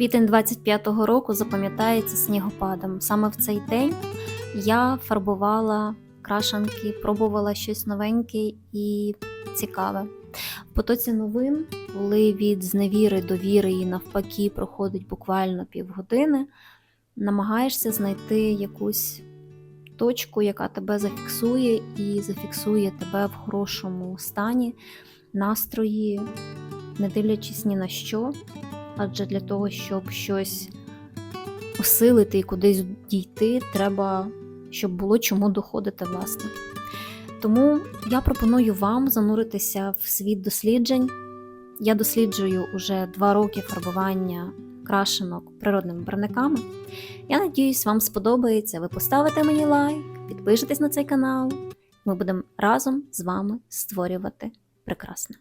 Квітень 25-го року запам'ятається снігопадом. Саме в цей день я фарбувала крашанки, пробувала щось новеньке і цікаве. В потоці новин, коли від зневіри до віри і навпаки проходить буквально півгодини, намагаєшся знайти якусь точку, яка тебе зафіксує і зафіксує тебе в хорошому стані, настрої, не дивлячись ні на що. Адже для того, щоб щось усилити і кудись дійти, треба, щоб було чому доходити, власне. Тому я пропоную вам зануритися в світ досліджень. Я досліджую уже два роки фарбування крашенок природними барниками. Я надіюсь, вам сподобається. Ви поставите мені лайк, підпишетесь на цей канал. Ми будемо разом з вами створювати прекрасне.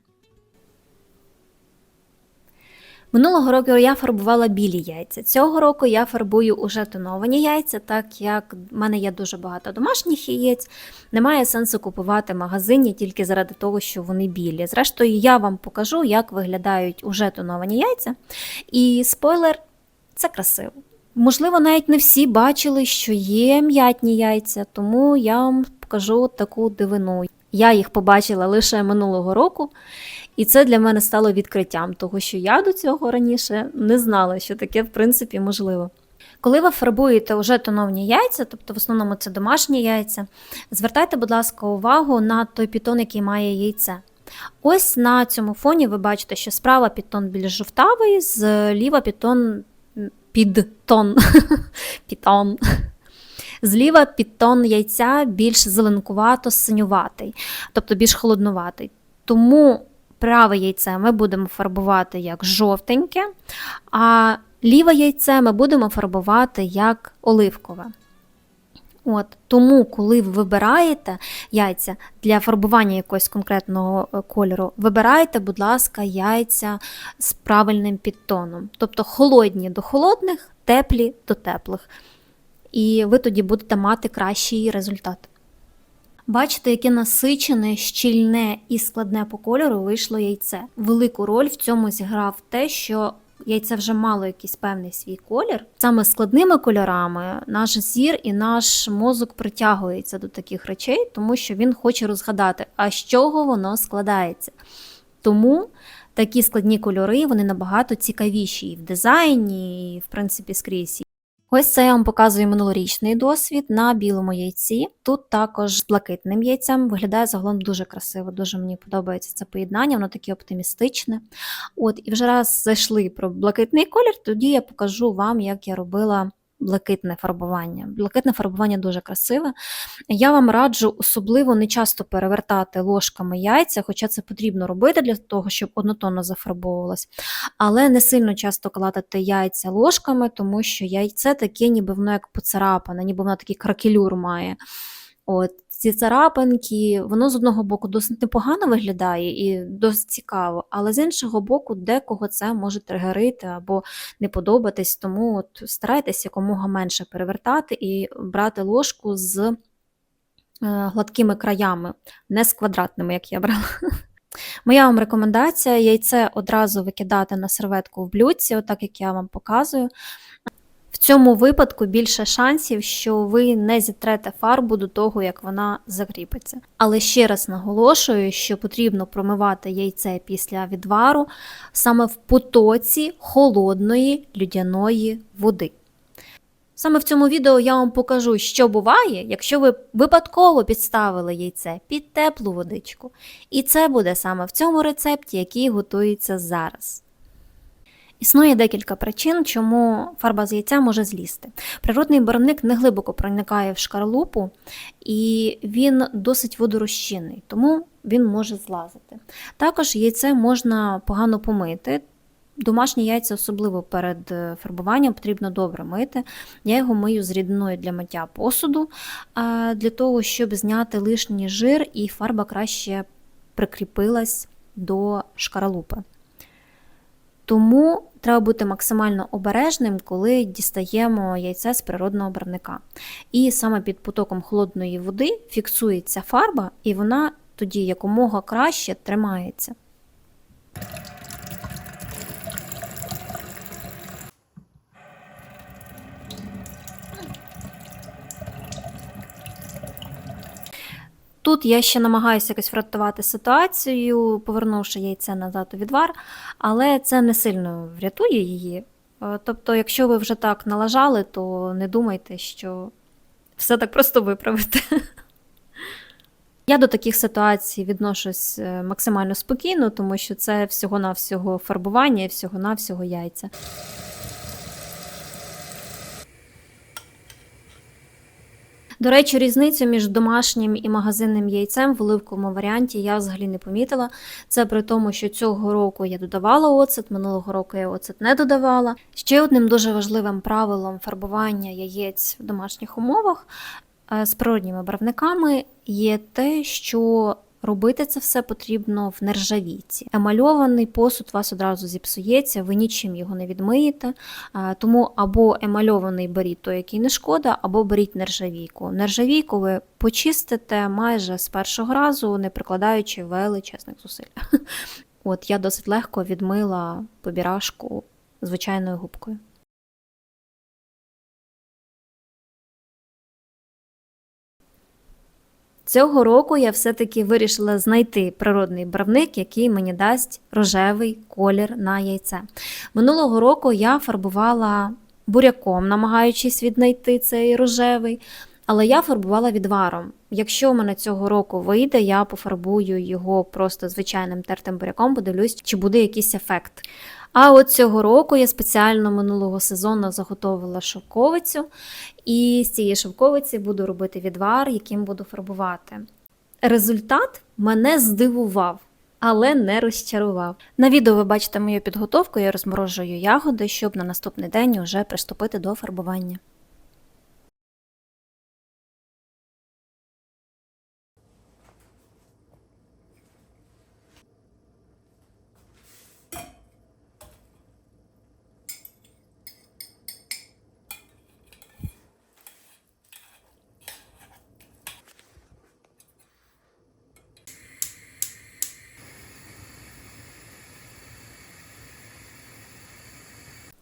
Минулого року я фарбувала білі яйця. Цього року я фарбую уже тоновані яйця, так як в мене є дуже багато домашніх яєць. Немає сенсу купувати магазині тільки заради того, що вони білі. Зрештою, я вам покажу, як виглядають уже тоновані яйця. І спойлер, це красиво. Можливо, навіть не всі бачили, що є м'ятні яйця, тому я вам покажу таку дивину. Я їх побачила лише минулого року, і це для мене стало відкриттям, того що я до цього раніше не знала, що таке в принципі можливо. Коли ви фарбуєте вже тоновні яйця, тобто в основному це домашні яйця, звертайте, будь ласка, увагу на той пітон, який має яйце. Ось на цьому фоні ви бачите, що справа підтон більш жовтавий, зліва підтон підтон. Пітон. Зліва підтон яйця більш зеленкувато-синюватий, тобто більш холоднуватий. Тому праве яйце ми будемо фарбувати як жовтеньке, а ліве яйце ми будемо фарбувати як оливкове. От, Тому, коли ви вибираєте яйця для фарбування якогось конкретного е, кольору, вибирайте, будь ласка, яйця з правильним підтоном. Тобто холодні до холодних, теплі до теплих. І ви тоді будете мати кращий результат. Бачите, яке насичене, щільне і складне по кольору вийшло яйце. Велику роль в цьому зіграв те, що яйце вже мало якийсь певний свій колір. Саме складними кольорами наш зір і наш мозок притягується до таких речей, тому що він хоче розгадати, а з чого воно складається. Тому такі складні кольори вони набагато цікавіші і в дизайні, і в принципі скрізь. Ось це я вам показую минулорічний досвід на білому яйці. Тут також з блакитним яйцем виглядає загалом дуже красиво, дуже мені подобається це поєднання, воно таке оптимістичне. От, І вже раз зайшли про блакитний колір, тоді я покажу вам, як я робила блакитне фарбування. Блакитне фарбування дуже красиве. Я вам раджу особливо не часто перевертати ложками яйця, хоча це потрібно робити для того, щоб однотонно зафарбовувалось. Але не сильно часто кладати яйця ложками, тому що яйце таке, ніби воно як поцарапане, ніби воно такий кракелюр має. От, Ці царапинки, воно з одного боку досить непогано виглядає і досить цікаво, але з іншого боку, декого це може тригерити або не подобатись, тому от старайтесь якомога менше перевертати і брати ложку з е, гладкими краями, не з квадратними, як я брала. Моя вам рекомендація яйце одразу викидати на серветку в блюдці, отак як я вам показую. Цьому випадку більше шансів, що ви не зітрете фарбу до того, як вона закріпиться. Але ще раз наголошую, що потрібно промивати яйце після відвару саме в потоці холодної людяної води. Саме в цьому відео я вам покажу, що буває, якщо ви випадково підставили яйце під теплу водичку. І це буде саме в цьому рецепті, який готується зараз. Існує декілька причин, чому фарба з яйця може злізти. Природний барвник не глибоко проникає в шкарлупу, і він досить водорозчинний, тому він може злазити. Також яйце можна погано помити. Домашні яйця, особливо перед фарбуванням, потрібно добре мити. Я його мию з рідиною для миття посуду, для того, щоб зняти лишній жир і фарба краще прикріпилась до шкаралупи. Тому треба бути максимально обережним, коли дістаємо яйце з природного барвника. І саме під потоком холодної води фіксується фарба, і вона тоді якомога краще тримається. Тут я ще намагаюся якось врятувати ситуацію, повернувши яйце назад у відвар, але це не сильно врятує її. Е, Тобто, якщо ви вже так налажали, то не думайте, що все так просто виправите. Я до таких ситуацій відношусь е, максимально спокійно, тому що це всього-навсього фарбування і всього-навсього яйця. До речі, різницю між домашнім і магазинним яйцем в оливковому варіанті я взагалі не помітила. Це при тому, що цього року я додавала оцет, минулого року я оцет не додавала. Ще одним дуже важливим правилом фарбування яєць в домашніх умовах е, з природніми барвниками є те, що робити це все потрібно в нержавійці. Емальований посуд вас одразу зіпсується, ви нічим його не відмиєте. Тому або емальований беріть той, який не шкода, або беріть нержавійку. Нержавійку ви почистите майже з першого разу, не прикладаючи величезних зусиль. От я досить легко відмила побірашку звичайною губкою. Цього року я все-таки вирішила знайти природний барвник, який мені дасть рожевий колір на яйце. Минулого року я фарбувала буряком, намагаючись віднайти цей рожевий, але я фарбувала відваром. Якщо в мене цього року вийде, я пофарбую його просто звичайним тертим буряком, подивлюсь, чи буде якийсь ефект. А от цього року я спеціально минулого сезону заготовила шовковицю, і з цієї шовковиці буду робити відвар, яким буду фарбувати. Результат мене здивував. Але не розчарував. На відео ви бачите мою підготовку, я розморожую ягоди, щоб на наступний день вже приступити до фарбування.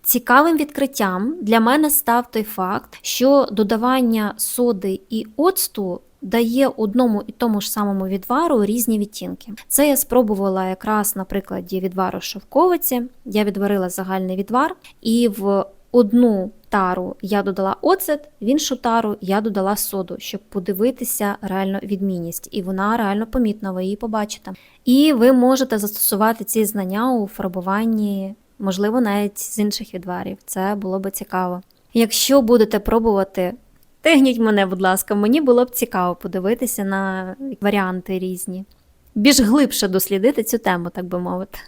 Цікавим відкриттям для мене став той факт, що додавання соди і оцту дає одному і тому ж самому відвару різні відтінки. Це я спробувала якраз на прикладі відвару шовковиці. Я відварила загальний відвар, і в одну тару я додала оцет, в іншу тару я додала соду, щоб подивитися реально відмінність. І вона реально помітна, ви її побачите. І ви можете застосувати ці знання у фарбуванні можливо, навіть з інших відварів. Це було б цікаво. Якщо будете пробувати, тегніть мене, будь ласка, мені було б цікаво подивитися на варіанти різні. Більш глибше дослідити цю тему, так би мовити.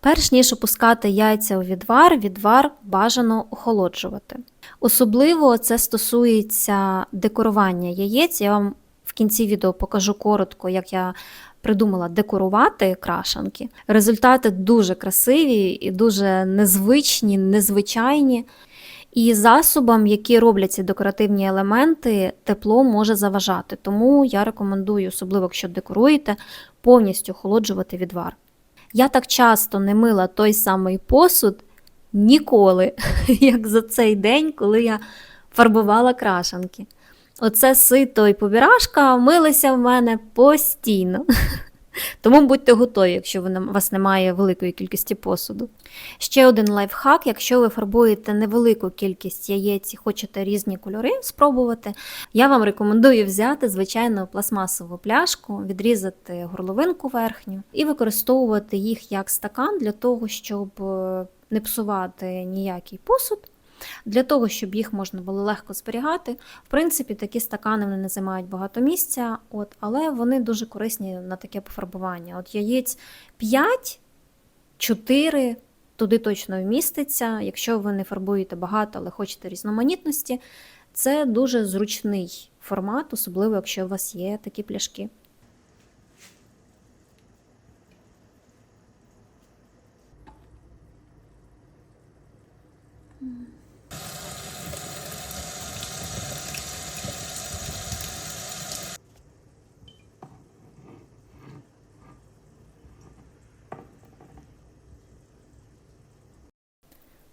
Перш ніж опускати яйця у відвар, відвар бажано охолоджувати. Особливо це стосується декорування яєць. Я вам в кінці відео покажу коротко, як я придумала декорувати крашанки. Результати дуже красиві і дуже незвичні, незвичайні. І засобам, які роблять ці декоративні елементи, тепло може заважати. Тому я рекомендую, особливо якщо декоруєте, повністю охолоджувати відвар. Я так часто не мила той самий посуд ніколи, як за цей день, коли я фарбувала крашанки. Оце сито і побірашка милися в мене постійно. Тому будьте готові, якщо у вас немає великої кількості посуду. Ще один лайфхак, якщо ви фарбуєте невелику кількість яєць і хочете різні кольори спробувати, я вам рекомендую взяти звичайну пластмасову пляшку, відрізати горловинку верхню і використовувати їх як стакан для того, щоб е, не псувати ніякий посуд. Для того, щоб їх можна було легко зберігати, в принципі, такі стакани вони не займають багато місця, от, але вони дуже корисні на таке пофарбування. От яєць 5, 4, туди точно вміститься. Якщо ви не фарбуєте багато, але хочете різноманітності, це дуже зручний формат, особливо якщо у вас є такі пляшки.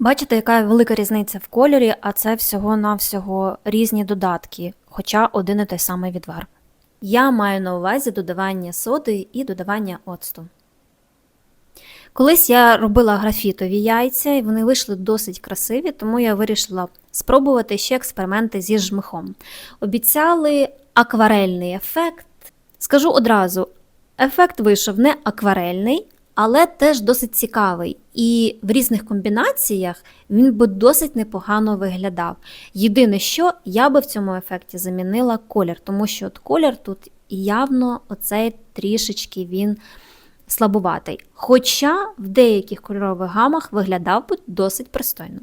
Бачите, яка велика різниця в кольорі, а це всього-навсього різні додатки, хоча один і той самий відвар. Я маю на увазі додавання соди і додавання оцту. Колись я робила графітові яйця, і вони вийшли досить красиві, тому я вирішила спробувати ще експерименти зі жмихом. Обіцяли акварельний ефект. Скажу одразу: ефект вийшов не акварельний, але теж досить цікавий. І в різних комбінаціях він би досить непогано виглядав. Єдине, що я би в цьому ефекті замінила колір, тому що от колір тут явно оцей трішечки він слабуватий. Хоча в деяких кольорових гамах виглядав би досить пристойно.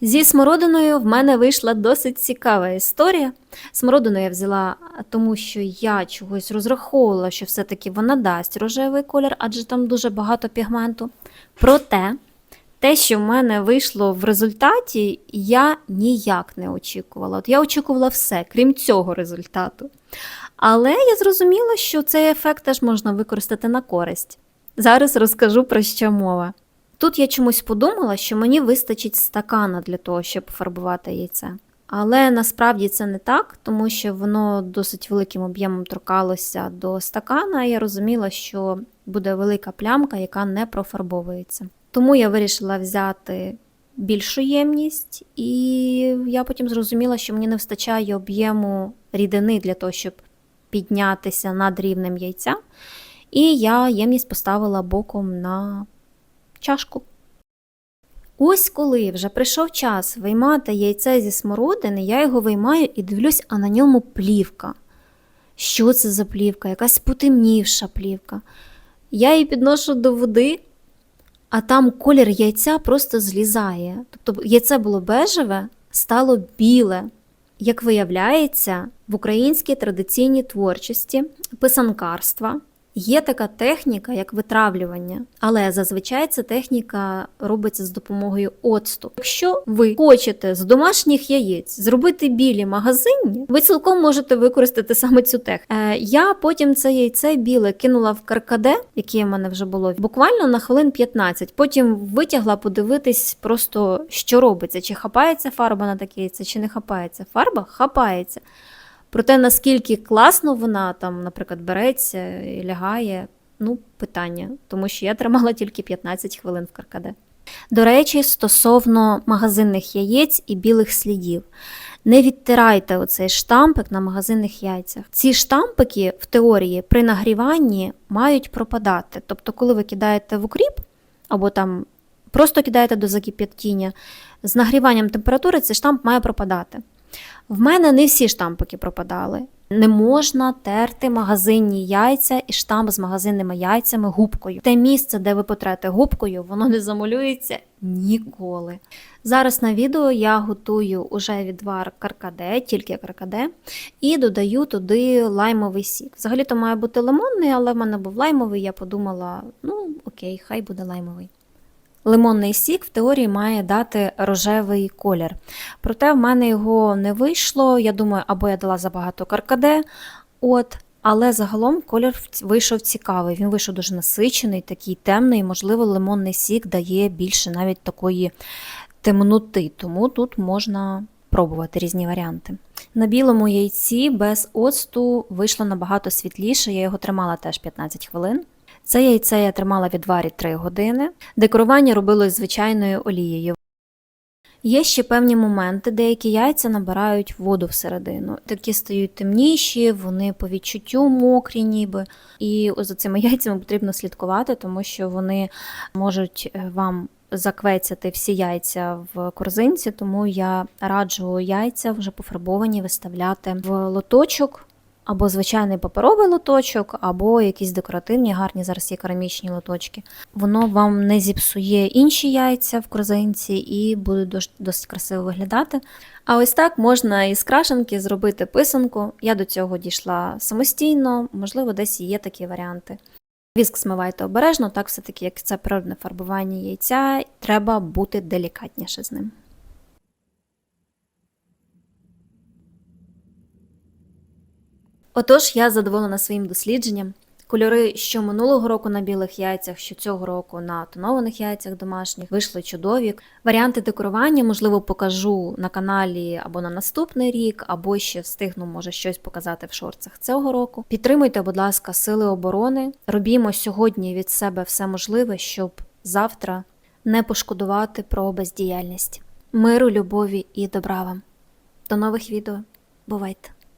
Зі смородиною в мене вийшла досить цікава історія. Смородину я взяла, тому що я чогось розраховувала, що все-таки вона дасть рожевий колір, адже там дуже багато пігменту. Проте, те, що в мене вийшло в результаті, я ніяк не очікувала. От я очікувала все, крім цього результату. Але я зрозуміла, що цей ефект теж можна використати на користь. Зараз розкажу про що мова. Тут я чомусь подумала, що мені вистачить стакана для того, щоб фарбувати яйце. Але насправді це не так, тому що воно досить великим об'ємом торкалося до стакана, і я розуміла, що буде велика плямка, яка не профарбовується. Тому я вирішила взяти більшу ємність, і я потім зрозуміла, що мені не вистачає об'єму рідини для того, щоб піднятися над рівнем яйця. І я ємність поставила боком на чашку. Ось коли вже прийшов час виймати яйце зі смородини, я його виймаю і дивлюсь, а на ньому плівка. Що це за плівка? Якась потемнівша плівка. Я її підношу до води, а там колір яйця просто злізає. Тобто яйце було бежеве, стало біле. Як виявляється, в українській традиційній творчості писанкарства є така техніка, як витравлювання, але зазвичай ця техніка робиться з допомогою оцту. Якщо ви хочете з домашніх яєць зробити білі магазинні, ви цілком можете використати саме цю техніку. Е, я потім це яйце біле кинула в каркаде, яке в мене вже було, буквально на хвилин 15. Потім витягла подивитись, просто що робиться, чи хапається фарба на таке яйце, чи не хапається. Фарба хапається. Проте, наскільки класно вона там, наприклад, береться і лягає, ну, питання, тому що я тримала тільки 15 хвилин в каркаде. До речі, стосовно магазинних яєць і білих слідів. Не відтирайте оцей штампик на магазинних яйцях. Ці штампики в теорії при нагріванні мають пропадати. Тобто, коли ви кидаєте в укріп, або там просто кидаєте до закип'ятіння, з нагріванням температури цей штамп має пропадати. В мене не всі штампики пропадали. Не можна терти магазинні яйця і штамп з магазинними яйцями губкою. Те місце, де ви потрете губкою, воно не замалюється ніколи. Зараз на відео я готую уже відвар каркаде, тільки каркаде, і додаю туди лаймовий сік. Взагалі-то має бути лимонний, але в мене був лаймовий, я подумала, ну окей, хай буде лаймовий. Лимонний сік в теорії має дати рожевий колір. Проте в мене його не вийшло. Я думаю, або я дала забагато каркаде. От, але загалом колір вийшов цікавий. Він вийшов дуже насичений, такий темний, можливо, лимонний сік дає більше навіть такої темноти, тому тут можна пробувати різні варіанти. На білому яйці без оцту вийшло набагато світліше, я його тримала теж 15 хвилин. Це яйце я тримала в відварі 3 години. Декорування робилось звичайною олією. Є ще певні моменти, деякі яйця набирають воду всередину. Такі стають темніші, вони по відчуттю мокрі, ніби. І за цими яйцями потрібно слідкувати, тому що вони можуть е, вам заквецяти всі яйця в корзинці, тому я раджу яйця вже пофарбовані виставляти в лоточок. Або звичайний паперовий лоточок, або якісь декоративні, гарні зараз є керамічні лоточки. Воно вам не зіпсує інші яйця в корзинці і буде досить, красиво виглядати. А ось так можна із крашенки зробити писанку. Я до цього дійшла самостійно, можливо, десь є такі варіанти. Віск смивайте обережно, так все-таки, як це природне фарбування яйця, треба бути делікатніше з ним. Отож, я задоволена своїм дослідженням. Кольори, що минулого року на білих яйцях, що цього року на тонованих яйцях домашніх, вийшли чудові. Варіанти декорування, можливо, покажу на каналі або на наступний рік, або ще встигну, може, щось показати в шорцах цього року. Підтримуйте, будь ласка, сили оборони. Робімо сьогодні від себе все можливе, щоб завтра не пошкодувати про бездіяльність. Миру, любові і добра вам. До нових відео. Бувайте!